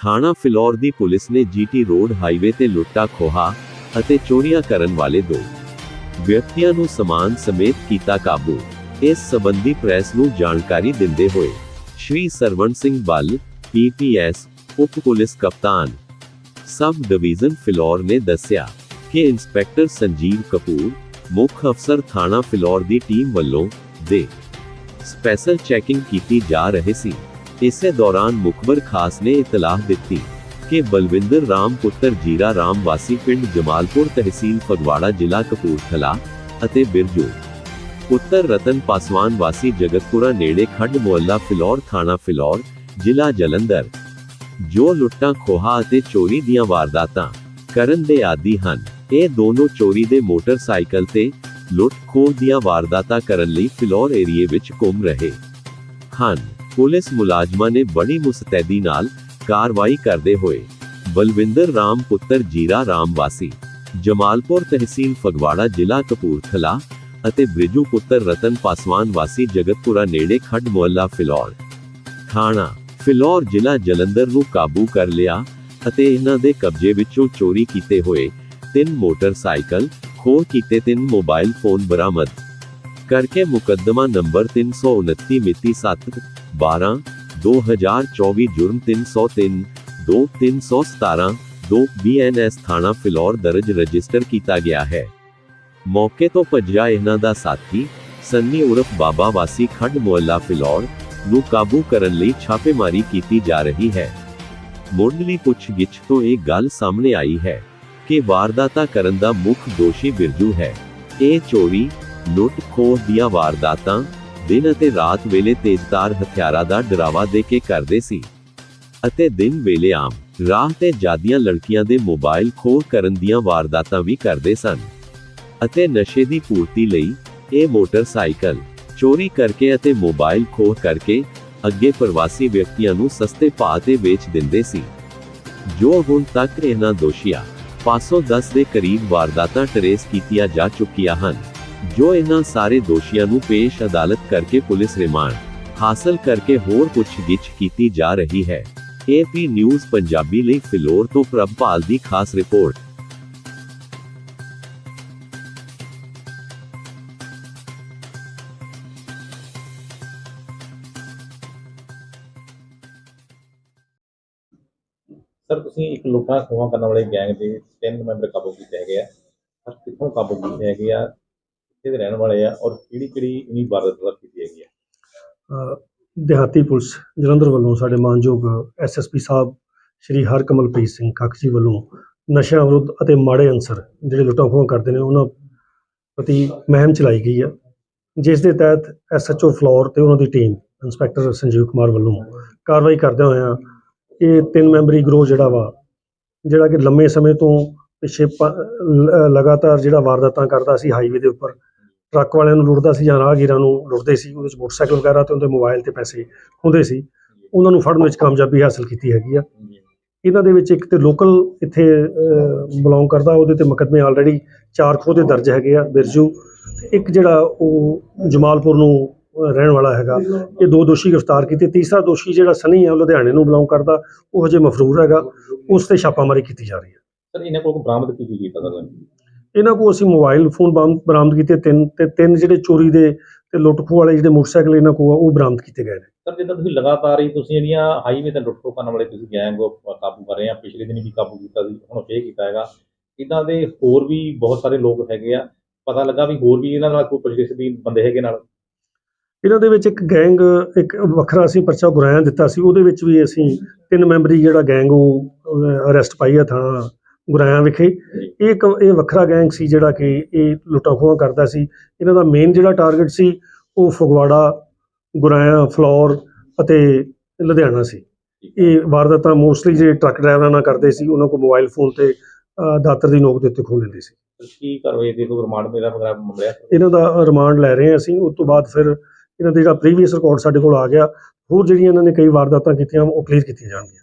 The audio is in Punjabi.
ਥਾਣਾ ਫਿਲੌਰ ਦੀ ਪੁਲਿਸ ਨੇ ਜੀਟੀ ਰੋਡ ਹਾਈਵੇ ਤੇ ਲੁੱਟਾ, ਖੋਹਾ ਅਤੇ ਚੋਰੀਆਂ ਕਰਨ ਵਾਲੇ ਦੋ ਵਿਅਕਤੀਆਂ ਨੂੰ ਸਮਾਨ ਸਮੇਤ ਕੀਤਾ ਕਾਬੂ। ਇਸ ਸਬੰਧੀ ਪ੍ਰੈਸ ਨੂੰ ਜਾਣਕਾਰੀ ਦਿੰਦੇ ਹੋਏ ਸ਼੍ਰੀ ਸਰਵਣ ਸਿੰਘ ਬੱਲ ਪੀਪੀਐਸ ਉਪ ਪੁਲਿਸ ਕਪਤਾਨ ਸਬ ਡਿਵੀਜ਼ਨ ਫਿਲੌਰ ਨੇ ਦੱਸਿਆ ਕਿ ਇੰਸਪੈਕਟਰ ਸੰਜੀਵ ਕਪੂਰ, ਮੁੱਖ ਅਫਸਰ ਥਾਣਾ ਫਿਲੌਰ ਦੀ ਟੀਮ ਵੱਲੋਂ ਦੇ ਸਪੈਸ਼ਲ ਚੈਕਿੰਗ ਕੀਤੀ ਜਾ ਰਹੀ ਸੀ। ਇਸੇ ਦੌਰਾਨ ਮੁਖਬਰ ਖਾਸ ਨੇ ਇਤਲਾਹ ਦਿੱਤੀ ਕਿ ਬਲਵਿੰਦਰ ਰਾਮ ਪੁੱਤਰ ਜੀਰਾ ਰਾਮ ਵਾਸੀ ਪਿੰਡ ਜਮਾਲਪੁਰ ਤਹਿਸੀਲ ਫਗਵਾੜਾ ਜ਼ਿਲ੍ਹਾ ਕਪੂਰਥਲਾ ਅਤੇ ਬਿਰਜੂ। ਪੁੱਤਰ ਰਤਨ ਪਾਸਵਾਨ ਵਾਸੀ ਜਗਤਪੁਰਾ ਨੇੜੇ ਖੱਡ ਮੁਹੱਲਾ ਫਿਲੌਰ ਥਾਣਾ ਫਿਲੌਰ, ਜ਼ਿਲ੍ਹਾ ਜਲੰਧਰ। ਜੋ ਲੁੱਟਾਂ, ਖੋਹਾ ਅਤੇ ਚੋਰੀ ਦੀਆਂ ਵਾਰਦਾਤਾਂ ਕਰਨ ਦੇ ਆਦੀ ਹਨ, ਇਹ ਦੋਨੋਂ ਚੋਰੀ ਦੇ ਮੋਟਰਸਾਈਕਲ ਤੇ ਲੁੱਟ ਖੋਹ ਦੀਆਂ ਵਾਰਦਾਤਾਂ ਕਰਨ ਲਈ ਫਿਲੌਰ ਏਰੀਏ ਵਿੱਚ ਘੁੰਮ ਰਹੇ ਹਨ। ਪੁਲਿਸ ਮੁਲਾਜ਼ਮਾਂ ਨੇ ਬੜੀ ਮੁਸਤੈਦੀ ਨਾਲ ਕਾਰਵਾਈ ਕਰਦੇ ਹੋਏ ਬਲਵਿੰਦਰ ਰਾਮ ਪੁੱਤਰ ਜੀਰਾ ਰਾਮ ਵਾਸੀ, ਜਮਾਲਪੁਰ ਤਹਿਸੀਲ ਫਗਵਾੜਾ ਜ਼ਿਲ੍ਹਾ ਕਪੂਰਥਲਾ ਅਤੇ ਬ੍ਰਿਜੂ ਪੁੱਤਰ ਰਤਨ ਪਾਸਵਾਨ ਵਾਸੀ ਜਗਤਪੁਰਾ ਨੇੜੇ ਖੱਡ ਮੁਹੱਲਾ ਫਿਲੌਰ, ਥਾਣਾ ਫਿਲੌਰ ਜ਼ਿਲ੍ਹਾ ਜਲੰਧਰ ਨੂੰ ਕਾਬੂ ਕਰ ਲਿਆ ਅਤੇ ਇਹਨਾਂ ਦੇ ਕਬਜ਼ੇ ਵਿੱਚੋਂ ਚੋਰੀ ਕੀਤੇ ਹੋਏ ਤਿੰਨ ਮੋਟਰਸਾਈਕਲ ਖੋਹ ਕੀਤੇ ਤਿੰਨ ਮੋਬਾਈਲ ਫੋਨ ਬਰਾਮਦ ਕਰਕੇ ਮੁਕੱਦਮਾ ਨੰਬਰ 329 ਮਿਤੀ 7 12 2024 ਜੁਰਮ 303 2 317 2 ਬੀਐਨਐਸ ਥਾਣਾ ਫਿਲੌਰ ਦਰਜ ਰਜਿਸਟਰ ਕੀਤਾ ਗਿਆ ਹੈ ਮੌਕੇ ਤੋਂ ਭੱਜਿਆ ਇਹਨਾਂ ਦਾ ਸਾਥੀ ਸੰਨੀ ਉਰਫ ਬਾਬਾ ਵਾਸੀ ਖੱਡ ਮੁਹੱਲਾ ਫਿਲੌਰ ਨੂੰ ਕਾਬੂ ਕਰਨ ਲਈ ਛਾਪੇਮਾਰੀ ਕੀਤੀ ਜਾ ਰਹੀ ਹੈ ਮੁੱਢਲੀ ਪੁੱਛਗਿੱਛ ਤੋਂ ਇਹ ਗੱਲ ਸਾਹਮਣੇ ਆਈ ਹੈ ਕਿ ਵਾਰਦਾਤਾ ਕਰਨ ਦਾ ਮੁੱਖ ਦੋਸ਼ੀ ਬਿਰਜੂ ਹੈ ਇਹ ਚੋਰੀ ਲੁੱਟ ਖੋਹ ਦੀਆਂ ਵਾਰਦਾਤਾਂ ਦਿਨ ਅਤੇ ਰਾਤ ਵੇਲੇ ਤੇਜ਼ਧਾਰ ਹਥਿਆਰਾਂ ਦਾ ਡਰਾਵਾ ਦੇ ਕੇ ਕਰਦੇ ਸੀ। ਅਤੇ ਦਿਨ ਵੇਲੇ ਆਮ ਰਾਹ ਤੇ ਜਾਦੀਆਂ ਲੜਕੀਆਂ ਦੇ ਮੋਬਾਈਲ ਖੋਹ ਕਰਨ ਦੀਆਂ ਵਾਰਦਾਤਾਂ ਵੀ ਕਰਦੇ ਸਨ। ਅਤੇ ਨਸ਼ੇ ਦੀ ਪੂਰਤੀ ਲਈ ਇਹ ਮੋਟਰਸਾਈਕਲ ਚੋਰੀ ਕਰਕੇ ਅਤੇ ਮੋਬਾਈਲ ਖੋਹ ਕਰਕੇ ਅੱਗੇ ਪ੍ਰਵਾਸੀ ਵਿਅਕਤੀਆਂ ਨੂੰ ਸਸਤੇ ਭਾਅ ਤੇ ਵੇਚ ਦਿੰਦੇ ਸੀ। ਜੋ ਹੁਣ ਤੱਕ ਇਹਨਾਂ ਦੋਸ਼ੀਆਂ 510 ਦੇ ਕਰੀਬ ਵਾਰਦਾਤਾਂ ਟਰੇਸ ਕੀਤੀਆਂ ਜਾ ਚੁੱਕੀਆਂ ਹਨ। ਜੋ ਇਹਨਾਂ ਸਾਰੇ ਦੋਸ਼ੀਆਂ ਨੂੰ ਪੇਸ਼ ਅਦਾਲਤ ਕਰਕੇ ਪੁਲਿਸ ਰਿਮਾਂਡ ਹਾਸਲ ਕਰਕੇ ਹੋਰ ਪੁੱਛਗਿੱਛ ਕੀਤੀ ਜਾ ਰਹੀ ਹੈ ਏਪੀ ਨਿਊਜ਼ ਪੰਜਾਬੀ ਲਈ ਫਿਲੌਰ ਤੋਂ ਪ੍ਰਭਪਾਲ ਦੀ ਖਾਸ ਰਿਪੋਰਟ ਸਰ ਤੁਸੀਂ ਇੱਕ ਲੁੱਟਾਂ ਖੋਹਾਂ ਕਰਨ ਵਾਲੇ ਗੈਂਗ ਦੇ ਤਿੰਨ ਮੈਂਬਰ ਕਾਬੂ ਕੀਤੇ ਹੈਗੇ ਆ ਸਰ ਕਿੱਥੋਂ ਕਾਬੂ ਕੀਤੇ ਹੈਗੇ ਆ ਕਿੱਥੇ ਦੇ ਰਹਿਣ ਵਾਲੇ ਆ ਔਰ ਕਿਹੜੀ ਕਿਹੜੀ ਇਨੀ ਵਾਰਦਾਤ ਕੀਤੀ ਹੈਗੀ ਆ? ਦਿਹਾਤੀ ਪੁਲਿਸ ਜਲੰਧਰ ਵੱਲੋਂ ਸਾਡੇ ਮਾਨਯੋਗ ਐਸਐਸਪੀ ਸਾਹਿਬ ਸ਼੍ਰੀ ਹਰਕਮਲਪ੍ਰੀਤ ਸਿੰਘ ਕੱਖ ਜੀ ਵੱਲੋਂ ਨਸ਼ਿਆਂ ਵਿਰੁੱਧ ਅਤੇ ਮਾੜੇ ਅਨਸਰ ਜਿਹੜੇ ਲੁੱਟਾਂ ਖੋਹਾਂ ਕਰਦੇ ਨੇ, ਉਹਨਾਂ ਪ੍ਰਤੀ ਮੁਹਿੰਮ ਚਲਾਈ ਗਈ ਆ। ਜਿਸ ਦੇ ਤਹਿਤ ਐਸਐਚਓ ਫਲੋਰ ਤੇ ਉਹਨਾਂ ਦੀ ਟੀਮ ਇੰਸਪੈਕਟਰ ਸੰਜੀਵ ਕੁਮਾਰ ਵੱਲੋਂ ਕਾਰਵਾਈ ਕਰਦੇ ਹੋਇਆ ਇਹ ਤਿੰਨ ਮੈਂਬਰੀ ਗਰੋਹ ਜਿਹੜਾ ਵਾ, ਜਿਹੜਾ ਕਿ ਲੰਮੇ ਸਮੇਂ ਤੋਂ ਪਿੱਛੇ ਲਗਾਤਾਰ ਜਿਹੜਾ ਵਾਰਦਾਤਾਂ ਕਰਦਾ ਸੀ ਹਾਈਵੇ ਦੇ ਉੱਪਰ ਟਰੱਕ ਵਾਲਿਆਂ ਨੂੰ ਲੁੱਟਦਾ ਸੀ ਜਾਂ ਰਾਹਗੀਰਾਂ ਨੂੰ ਲੁੱਟਦੇ ਸੀ, ਉਹਦੇ ਵਿੱਚ ਮੋਟਰਸਾਈਕਲ ਵਗੈਰਾ ਤੇ ਉਹਦੇ ਮੋਬਾਈਲ ਤੇ ਪੈਸੇ ਹੁੰਦੇ ਸੀ, ਉਹਨਾਂ ਨੂੰ ਫੜਨ ਵਿੱਚ ਕਾਮਯਾਬੀ ਹਾਸਲ ਕੀਤੀ ਹੈਗੀ ਆ। ਇਹਨਾਂ ਦੇ ਵਿੱਚ ਇੱਕ ਤੇ ਲੋਕਲ ਇੱਥੇ ਬਿਲੋਂਗ ਕਰਦਾ, ਉਹਦੇ ਤੇ ਮੁਕੱਦਮੇ ਆਲਰੇਡੀ ਚਾਰ ਖੋਹ ਦੇ ਦਰਜ ਹੈਗੇ ਆ, ਬਿਰਜੂ। ਇੱਕ ਜਿਹੜਾ ਉਹ ਜਮਾਲਪੁਰ ਨੂੰ ਰਹਿਣ ਵਾਲਾ ਹੈਗਾ, ਇਹ ਦੋ ਦੋਸ਼ੀ ਗ੍ਰਿਫਤਾਰ ਕੀਤੇ, ਤੀਸਰਾ ਦੋਸ਼ੀ ਜਿਹੜਾ ਸਨੀ ਹੈ ਉਹ ਲੁਧਿਆਣੇ ਨੂੰ ਬਿਲੋਂਗ ਕਰਦਾ, ਉਹ ਹਜੇ ਮਫਰੂਰ ਹੈਗਾ, ਉਸ ਤੇ ਛਾਪਾਮਾਰੀ ਕੀਤੀ ਜਾ ਰਹੀ ਹੈ। ਸਰ, ਇਹਨਾਂ ਕੋਲ ਬਰਾਮਦ ਕੀ ਕੀ ਕੀਤਾ ਸਰ? ਇਹਨਾਂ ਕੋਲ ਅਸੀਂ ਮੋਬਾਈਲ ਫੋਨ ਬਰਾਮ- ਬਰਾਮਦ ਕੀਤੇ ਤਿੰਨ ਤੇ ਤਿੰਨ ਜਿਹੜੇ ਚੋਰੀ ਦੇ ਤੇ ਲੁੱਟ ਖੋਹ ਵਾਲੇ ਜਿਹੜੇ ਮੋਟਰਸਾਈਕਲ ਇਹਨਾਂ ਕੋਲ ਆ ਉਹ ਬਰਾਮਦ ਕੀਤੇ ਗਏ ਨੇ। ਸਰ ਜਿੱਦਾਂ ਤੁਸੀਂ ਲਗਾਤਾਰ ਹੀ ਤੁਸੀਂ ਜਿਹੜੀਆਂ ਹਾਈਵੇ ਤੇ ਲੁੱਟ ਖੋਹ ਕਰਨ ਵਾਲੇ ਤੁਸੀਂ ਗੈਂਗ ਕਾਬੂ ਕਰ ਰਹੇ ਆ ਪਿਛਲੇ ਦਿਨ ਵੀ ਕਾਬੂ ਕੀਤਾ ਸੀ ਹੁਣ ਫੇਰ ਕੀਤਾ ਹੈਗਾ। ਇਦਾਂ ਦੇ ਹੋਰ ਵੀ ਬਹੁਤ ਸਾਰੇ ਲੋਕ ਹੈਗੇ ਆ ਪਤਾ ਲੱਗਾ ਵੀ ਹੋਰ ਵੀ ਇਹਨਾਂ ਨਾਲ ਕੋਈ ਪੁਲਿਸ ਦੀ ਬੰਦੇ ਹੈਗੇ ਨਾਲ? ਇਹਨਾਂ ਦੇ ਵਿੱਚ ਇੱਕ ਗੈਂਗ ਇੱਕ ਵੱਖਰਾ ਅਸੀਂ ਪਰਚਾ ਗੁਰਾਇਆ ਦਿੱਤਾ ਸੀ ਉਹਦੇ ਵਿੱਚ ਵੀ ਅਸੀਂ ਤਿੰਨ ਮੈਂਬਰੀ ਜਿਹੜਾ ਗੈਂਗ ਉਹ ਅਰੈਸਟ ਪਾਈ ਆ ਥਾਣਾ ਗੁਰਾਇਆ ਵਿਖੇ। ਇਹ ਇੱਕ ਇਹ ਵੱਖਰਾ ਗੈਂਗ ਸੀ ਜਿਹੜਾ ਕਿ ਇਹ ਲੁੱਟਾਂ ਖੋਹਾਂ ਕਰਦਾ ਸੀ। ਇਹਨਾਂ ਦਾ ਮੇਨ ਜਿਹੜਾ ਟਾਰਗੇਟ ਸੀ ਉਹ ਫਗਵਾੜਾ ਗੁਰਾਇਆ ਫਲੌਰ ਅਤੇ ਲੁਧਿਆਣਾ ਸੀ। ਇਹ ਵਾਰਦਾਤਾਂ ਮੋਸਟਲੀ ਜਿਹੜੇ ਟਰੱਕ ਡਰਾਈਵਰਾਂ ਨਾਲ ਕਰਦੇ ਸੀ ਉਹਨਾਂ ਕੋਲ ਮੋਬਾਈਲ ਫੋਨ ਤੇ ਦਾਤਰ ਦੀ ਨੋਕ ਦੇ ਉੱਤੇ ਖੋਹ ਲੈਂਦੇ ਸੀ। ਕੀ ਕਾਰਵਾਈ ਦੇ ਕੋਈ ਰਿਮਾਂਡ ਮੇਰਾ ਵਗੈਰਾ ਮੰਗਿਆ ਇਹਨਾਂ ਦਾ ਰਿਮਾਂਡ ਲੈ ਰਹੇ ਹਾਂ ਅਸੀਂ ਉਸ ਤੋਂ ਬਾਅਦ ਫਿਰ ਇਹਨਾਂ ਦਾ ਜਿਹੜਾ ਪ੍ਰੀਵੀਅਸ ਰਿਕਾਰਡ ਸਾਡੇ ਕੋਲ ਆ ਗਿਆ। ਹੋਰ ਜਿਹੜੀਆਂ ਇਹਨਾਂ ਨੇ ਕਈ ਵਾਰਦਾਤਾਂ ਕੀਤੀਆਂ ਉਹ ਕਲੀਅਰ ਕੀਤੀਆਂ ਜਾਣਗੀਆਂ।